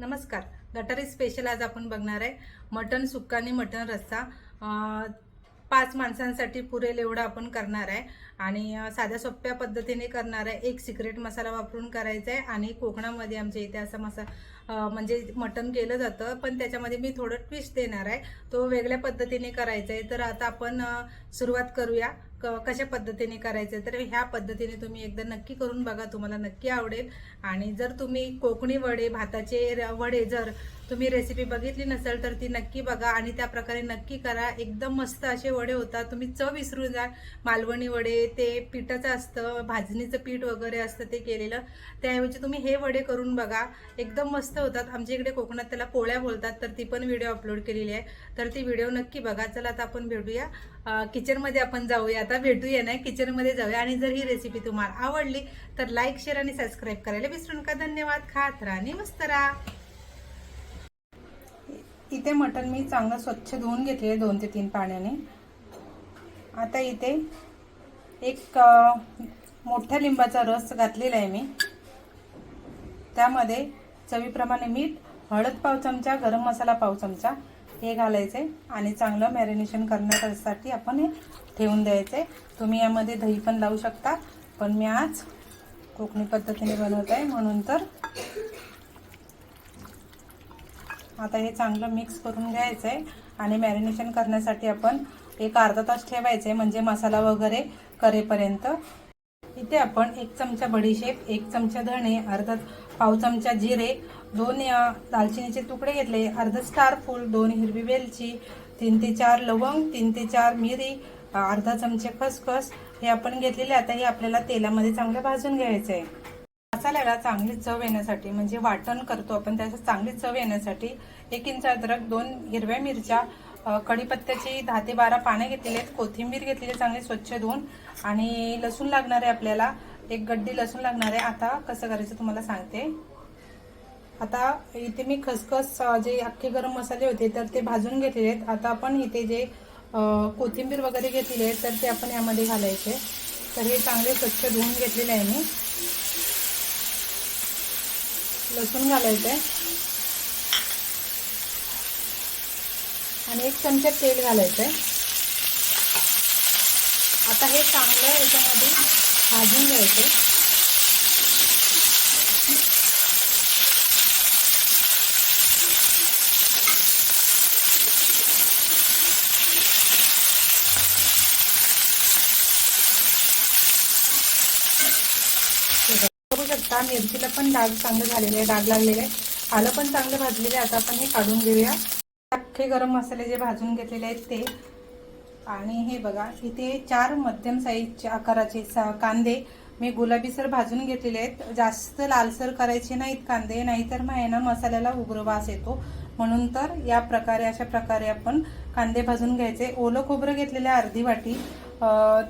नमस्कार. गटारी स्पेशल आज आपण बघणार आहे. मटन सुक्का आणि मटन रस्सा. पाच माणसांसाठी पुरेल एवढं आपण करणार आहे. आणि साध्या सोप्या पद्धतीने करणार आहे. एक सिक्रेट मसाला वापरून करायचा आहे. आणि कोकणामध्ये आमच्या इथे असा मसा म्हणजे मटन केलं जातं. पण त्याच्यामध्ये मी थोडं ट्विस्ट देणार आहे. तो वेगळ्या पद्धतीने करायचा आहे. तर आता आपण सुरुवात करूया. क कशा पद्धतीने करायचं तर ह्या पद्धतीने तुम्ही एकदा नक्की करून बघा तुम्हाला नक्की आवडेल. आणि जर तुम्ही कोकणी वडे भाताचे र- वडे जर तुम्ही रेसिपी बघितली नसेल तर ती नक्की बघा आणि त्या प्रकारे नक्की करा. एकदम मस्त असे वडे होतात. तुम्ही चव विसरून जा. मालवणी वडे ते पिठाचं असतं भाजणीचं पीठ वगैरे असतं ते केलेलं. त्याऐवजी तुम्ही हे वडे करून बघा. एकदम मस्त होतात. आमच्या इकडे कोकणात त्याला पोळ्या बोलतात तर ती पण व्हिडिओ अपलोड केलेली आहे. तर ती व्हिडिओ नक्की बघा. चला आता आपण भेटूया. किचनमध्ये आपण जाऊया. आता भेटूया नाही किचनमध्ये जाऊया. आणि जर ही रेसिपी तुम्हाला आवडली तर लाईक शेअर आणि सबस्क्राईब करायला विसरू नका. धन्यवाद. खात राहा. आणि मस्त राहा. इथे मटण मी चांगलं स्वच्छ धुवून घेतले दोन ते तीन पाण्याने. आता इथे एक मोठ्या लिंबाचा रस घातलेला आहे मी. त्यामध्ये चवीप्रमाणे मीठ हळद पाव चमचा गरम मसाला पाव चमचा हे घालायचे आणि चांगलं मॅरिनेशन करण्यासाठी आपण हे ठेवून द्यायचे. तुम्ही यामध्ये दही पण लावू शकता पण मी आज कोकणी पद्धतीने बनवत आहे म्हणून तर आता हे चांगलं मिक्स करून घ्यायचं आहे आणि मॅरिनेशन करण्यासाठी आपण एक अर्धा तास ठेवायचं आहे म्हणजे मसाला वगैरे करेपर्यंत. इथे आपण एक चमचा बडीशेप एक चमचा धणे अर्धा पाव चमचा जिरे दोन दालचिनीचे तुकडे घेतले अर्धा स्टार फूल दोन हिरवी वेलची तीन ते चार लवंग तीन ते चार मिरी अर्धा चमचे खसखस हे आपण घेतलेले आता हे आपल्याला तेलामध्ये चांगलं भाजून घ्यायचं आहे मसाल्याला चांगली चव येण्यासाठी म्हणजे वाटण करतो आपण त्याचं चांगली चव येण्यासाठी एक इंच अद्रक दोन हिरव्या मिरच्या कढीपत्त्याची दहा ते बारा पाने घेतलेले आहेत कोथिंबीर घेतलेली चांगली स्वच्छ धुवून आणि लसूण लागणार आहे आपल्याला एक गड्डी लसूण लागणार आहे आता कसं करायचं तुम्हाला सांगते. आता इथे मी खसखस जे अख्खे गरम मसाले होते तर ते भाजून घेतलेले आहेत. आता आपण इथे जे कोथिंबीर वगैरे घेतलेली आहे तर ते आपण यामध्ये घालायचे. तर हे चांगले स्वच्छ धुवून घेतलेले आहे मी. लसूण घालायचं आहे आणि एक चमचा तेल घालायचं आहे आता हे चांगलं याच्यामध्ये भाजून घ्यायचं बघू शकता मिरचीला पण डाग चांगले झालेले आहे डाग लागलेले आहे. आलं पण चांगलं भाजलेले आहे आता आपण हे काढून घेऊया. अख्खे गरम मसाले जे भाजून घेतलेले आहेत ते. आणि हे बघा इथे चार मध्यम साईजचे आकाराचे सा- कांदे मी गुलाबीसर भाजून घेतलेले आहेत. जास्त लालसर करायचे नाहीत कांदे नाहीतर मग ना मसाल्याला उग्रवास येतो. म्हणून तर या प्रकारे अशा प्रकारे आपण कांदे भाजून घ्यायचे. ओलं खोबरं घेतलेलं आहे अर्धी वाटी.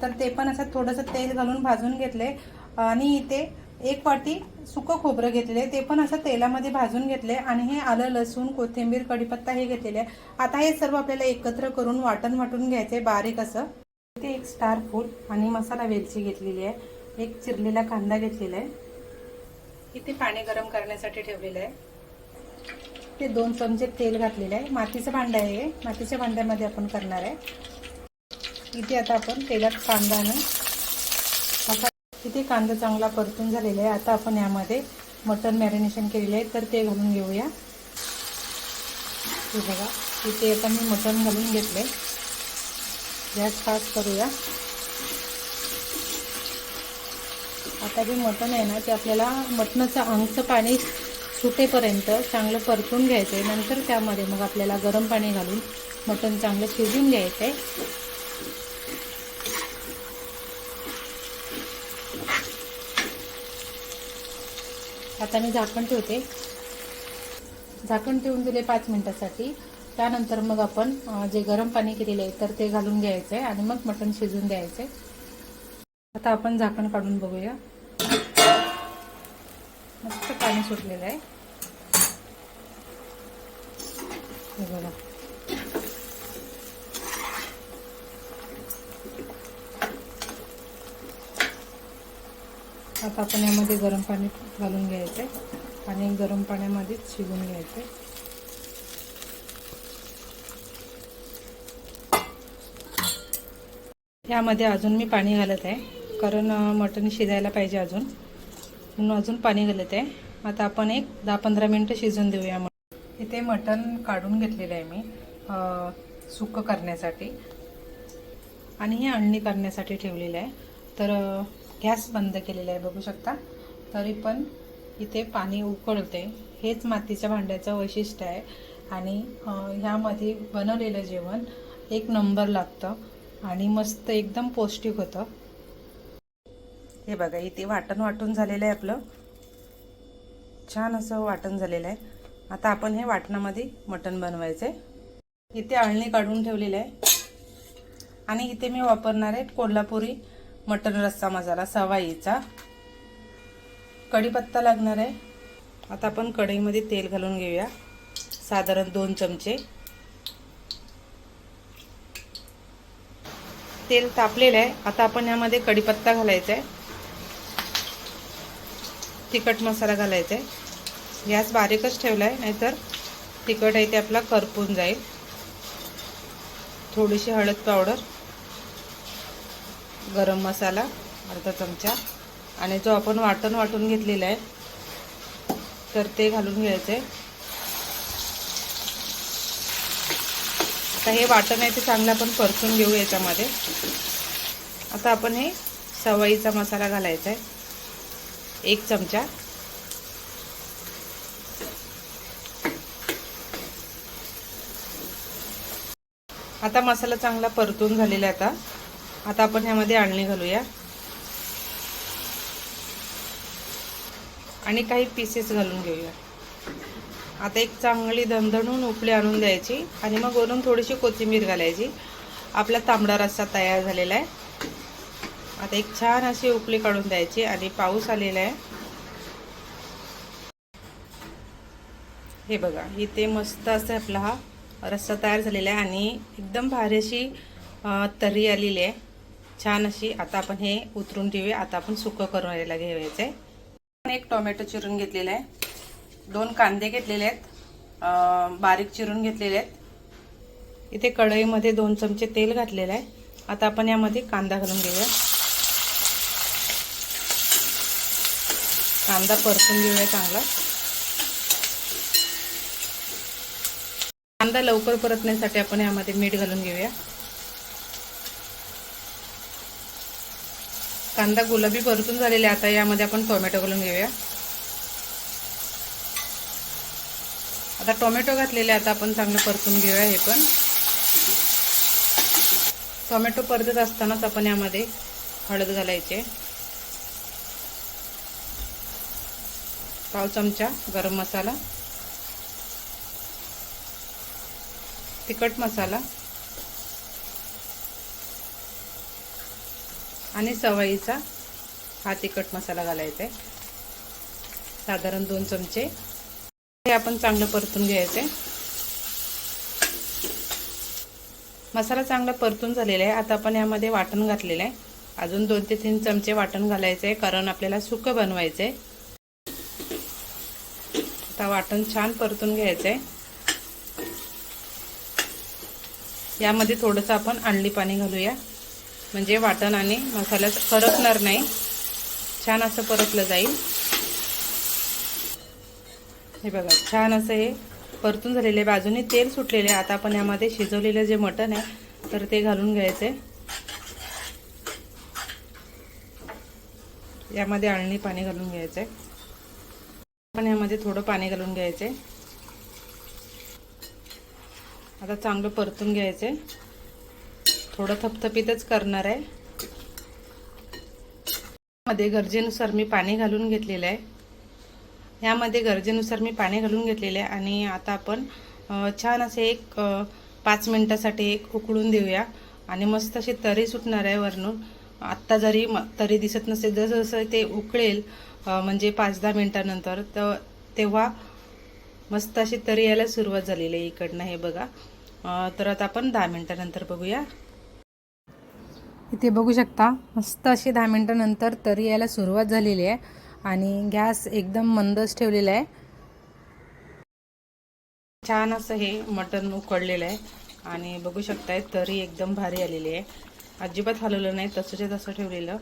तर ते पण असं थोडंसं तेल घालून भाजून घेतले आणि इथे एक वाटी सुकं खोबरं घेतलेले ते पण असं तेलामध्ये भाजून घेतले आणि हे आलं लसूण कोथिंबीर कढीपत्ता हे घेतलेले आहे. आता हे सर्व आपल्याला एकत्र करून वाटण वाटून घ्यायचे बारीक असं. ते एक स्टार फूड आणि मसाला वेलची घेतलेली आहे. एक चिरलेला कांदा घेतलेला आहे. इथे पाणी गरम करण्यासाठी ठेवलेलं आहे. ते दोन चमचे तेल घातलेलं आहे. मातीचं भांडं आहे हे. मातीच्या भांड्यामध्ये आपण करणार आहे. इथे आता आपण तेलात कांदा आणि इथे कांदा चांगला परतून झालेला आहे. आता आपण यामध्ये मटन मॅरिनेशन केलेलं आहे तर ते घालून घेऊया. हे बघा इथे आता मी मटन घालून घेतले गॅस फास्ट करूया. आता जे मटण आहे ना ते आपल्याला मटणाचं अंगचं पाणी सुटेपर्यंत चांगलं परतून घ्यायचं आहे नंतर त्यामध्ये मग आपल्याला गरम पाणी घालून मटण चांगलं शिजून घ्यायचं आहे हाताने झाकण ठेवते. झाकण ठेवून दिले पाच मिनिटासाठी. त्यानंतर मग आपण जे गरम पाणी केलेले आहे तर ते घालून घ्यायचं आहे आणि मग मटण शिजून द्यायचं. आता आपण झाकण काढून बघूया. मस्त पाणी सुटलेलं आहे. बघा. आता आपण यामध्ये गरम पाणी घालून घ्यायचं आहे आणि गरम पाण्यामध्येच शिजून घ्यायचे. यामध्ये अजून मी पाणी घालत आहे. कारण मटण शिजायला पाहिजे अजून. म्हणून अजून पाणी घालत आहे. आता आपण एक दहा पंधरा मिनटं शिजून देऊया मग इथे मटण काढून घेतलेलं आहे मी सुकं करण्यासाठी. आणि हे अंडणी करण्यासाठी ठेवलेलं आहे. तर गॅस बंद केलेला आहे बघू शकता. तरी पण इथे पाणी उकळते. हेच मातीच्या भांड्याचं वैशिष्ट्य आहे. आणि ह्यामध्ये बनवलेलं जेवण एक नंबर लागतं आणि मस्त एकदम पौष्टिक होतं. हे बघा इथे वाटण वाटून झालेलं आहे आपलं. छान असं वाटण झालेलं आहे. आता आपण हे वाटणामध्ये मटण बनवायचं. आहे इथे अळणी काढून ठेवलेलं आहे. आणि इथे मी वापरणार आहे कोल्हापुरी मटन रस्सा मसाला सवाईचा. कढीपत्ता लागणार आहे. आता आपण कढईमध्ये तेल घालून घेऊया. साधारण दोन चमचे. तेल तापलेलं आहे. आता आपण यामध्ये कढीपत्ता घालायचा आहे. तिखट मसाला घालायचा आहे. गॅस बारीकच ठेवला आहे नाहीतर तिखट आहे ते आपला करपून जाईल. थोडीशी हळद पावडर. गरम मसाला अर्धा चमचा. आणि जो आपण वाटण वाटून घेतलेला आहे तर ते घालून घ्यायचं आहे आता हे वाटण आहे ते चांगलं आपण परतून घेऊ याच्यामध्ये. आता आपण हे सवाईचा मसाला घालायचा आहे एक चमचा. आता मसाला चांगला परतून झालेला आहे आता. आता आपण ह्यामध्ये आणणी घालूया. आणि काही पीसेस घालून घेऊया. आता एक चांगली दणदणून उपली आणून द्यायची. आणि मग वरून थोडीशी कोथिंबीर घालायची. आपला तांबडा रस्सा तयार झालेला आहे. आता एक छान अशी उपली काढून द्यायची आणि पाऊस आलेला आहे. हे बघा इथे मस्त असं आपला हा रस्सा तयार झालेला आहे आणि एकदम भारी अशी तर्री आलेली आहे. छान अशी आता आपण हे उतरून ठेवूया. आता आपण सुकं करून याला घ्यायचं आहे एक टोमॅटो चिरून घेतलेला आहे. दोन कांदे घेतलेले आहेत. बारीक चिरून घेतलेले आहेत. इथे कढईमध्ये दोन चमचे तेल घातलेलं आहे. आता आपण यामध्ये कांदा घालून घेऊया. कांदा परतून घेऊया चांगला. कांदा लवकर परतण्यासाठी आपण यामध्ये मीठ घालून घेऊया. कांदा गुलाबी परतून झालेला आहे आता यामध्ये आपण टोमॅटो घालून घेऊया. आता टोमॅटो घातलेले आता आपण चांगलं परतून घेऊया हे पण. टोमॅटो परतत असतानाच आपण यामध्ये हळद घालायचे. पाव चमचा गरम मसाला. तिखट मसाला. आणि सवयीचा हा तिखट मसाला घालायचा आहे. साधारण दोन चमचे. हे आपण चांगलं परतून घ्यायचे. मसाला चांगला परतून झालेला आहे. आता आपण यामध्ये वाटण घातलेलं आहे. अजून दोन ते तीन चमचे वाटण घालायचं आहे कारण आपल्याला सुकं बनवायचं आहे. आता वाटण छान परतून घ्यायचं आहे. यामध्ये थोडंसं आपण आणली पाणी घालूया. म्हणजे वाटण आणि मसाला परतणार नाही. छान असं परतलं जाईल. हे बघा छान असं हे परतून झालेले बाजूने तेल सुटलेले आता आपण यामध्ये शिजवलेलं जे मटण आहे तर ते घालून घ्यायचे. यामध्ये आळणी पाणी घालून घ्यायचं. आहे आपण यामध्ये थोडं पाणी घालून घ्यायचे. आता चांगलं परतून घ्यायचे. थोडं थपथपीतच करणार आहे. मध्ये गरजेनुसार मी पाणी घालून घेतलेलं आहे. यामध्ये गरजेनुसार मी पाणी घालून घेतलेलं आहे आणि आता आपण छान असे एक पाच मिनटासाठी एक उकळून देऊया. आणि मस्त अशी तरी सुटणार आहे वरून. आत्ता जरी म तरी दिसत नसेल जसं जसं ते उकळेल म्हणजे पाच दहा मिनटानंतर तर तेव्हा मस्त अशी तरी यायला सुरुवात झालेली आहे इकडनं हे बघा. तर आता आपण दहा मिनटानंतर बघूया. इथे बघू शकता मस्त अशी दहा मिनटानंतर तरी यायला सुरुवात झालेली आहे. आणि गॅस एकदम मंदच ठेवलेला आहे. छान असं हे मटन उकडलेलं आहे. आणि बघू शकताय तरी एकदम भारी आलेली आहे. अजिबात हलवलं नाही तसंच्या तसं ठेवलेलं.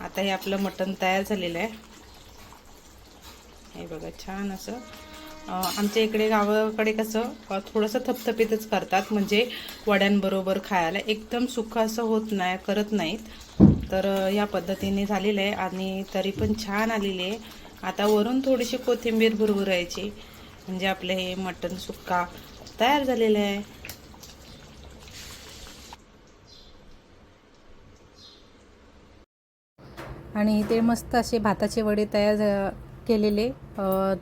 आता हे आपलं मटन तयार झालेलं आहे. हे बघा छान असं आमच्या इकडे गावाकडे कसं थोडंसं थपथपीतच करतात. म्हणजे वड्यांबरोबर खायला एकदम सुखं असं होत नाही करत नाहीत. तर या पद्धतीने झालेलं आहे आणि तरी पण छान आलेली आहे. आता वरून थोडीशी कोथिंबीर भुरभुरायची. म्हणजे आपलं हे मटण सुक्का तयार झालेलं आहे. आणि ते मस्त असे भाताचे वडे तयार झा- केलेले.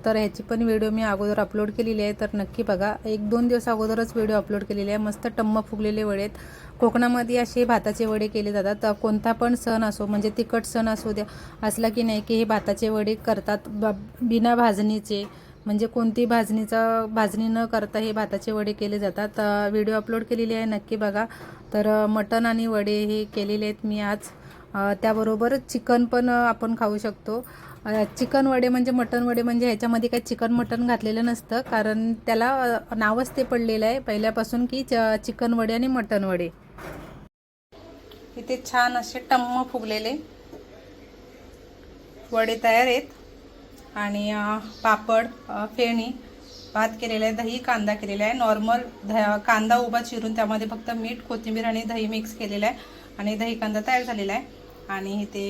तर ह्याची पण व्हिडिओ मी अगोदर अपलोड केलेली आहे. तर नक्की बघा एक दोन दिवस अगोदरच व्हिडिओ अपलोड केलेले आहे. मस्त टम्म फुगलेले वडे आहेत. कोकणामध्ये असे भाताचे वडे केले जातात. तर कोणता पण सण असो म्हणजे तिखट सण असू द्या असला की नाही की हे भाताचे वडे करतात. ब बिना भाजणीचे म्हणजे कोणती भाजणीचा भाजणी न करता हे भाताचे वडे केले जातात. व्हिडिओ अपलोड केलेली आहे नक्की बघा. तर मटण आणि वडे हे केलेले आहेत मी आज. त्याबरोबर चिकन पण आपण खाऊ शकतो. चिकन वडे म्हणजे मटन वडे म्हणजे ह्याच्यामध्ये काही चिकन मटन घातलेलं नसतं कारण त्याला नावच ते पडलेलं आहे पहिल्यापासून की च चिकन वडे आणि मटन वडे. इथे छान असे टम्म फुगलेले. वडे तयार आहेत. आणि पापड फेणी भात केलेला आहे दही कांदा केलेला आहे. नॉर्मल ध कांदा उभा चिरून त्यामध्ये फक्त मीठ कोथिंबीर आणि दही मिक्स केलेलं आहे. आणि दही कांदा तयार झालेला आहे. आणि इथे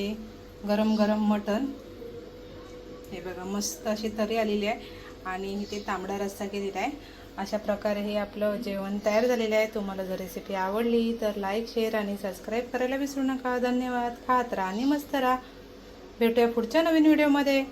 गरम गरम मटण हे बघा मस्त अशी तरी आलेली आहे. आणि इथे तांबडा रस्सा केलेला आहे. अशा प्रकारे हे आपलं जेवण तयार झालेलं आहे. तुम्हाला जर रेसिपी आवडली तर लाईक शेअर आणि सबस्क्राईब करायला विसरू नका. धन्यवाद. खात राहा आणि मस्त राहा. भेटूया पुढच्या नवीन व्हिडिओमध्ये